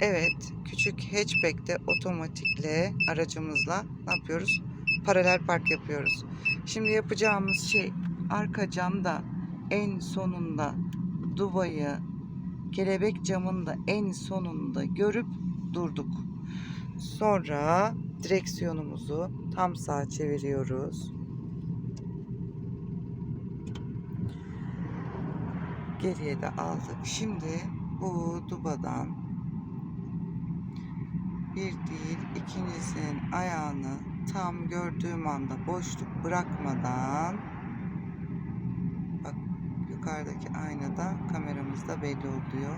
Evet, küçük hatchback'te otomatikle aracımızla ne yapıyoruz? Paralel park yapıyoruz. Şimdi yapacağımız şey arka camda en sonunda Dubai'yi kelebek camında en sonunda görüp durduk. Sonra direksiyonumuzu tam sağa çeviriyoruz. Geriye de aldık. Şimdi bu dubadan bir değil ikincisinin ayağını tam gördüğüm anda boşluk bırakmadan bak yukarıdaki aynada kameramızda belli oluyor.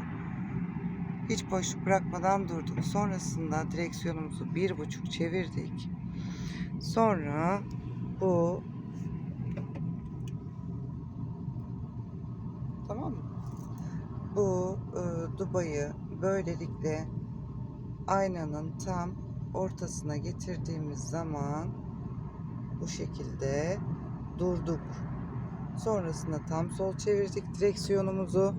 Hiç boşluk bırakmadan durduk. Sonrasında direksiyonumuzu bir buçuk çevirdik. Sonra bu tamam mı? Bu e, dubayı böylelikle aynanın tam ortasına getirdiğimiz zaman bu şekilde durduk. Sonrasında tam sol çevirdik direksiyonumuzu.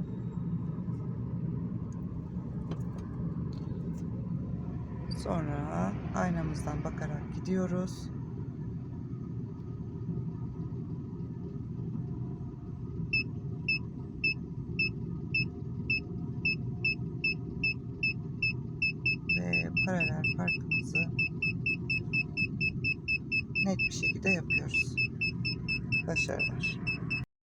Sonra aynamızdan bakarak gidiyoruz. Paralel parkımızı net bir şekilde yapıyoruz. Başarılar.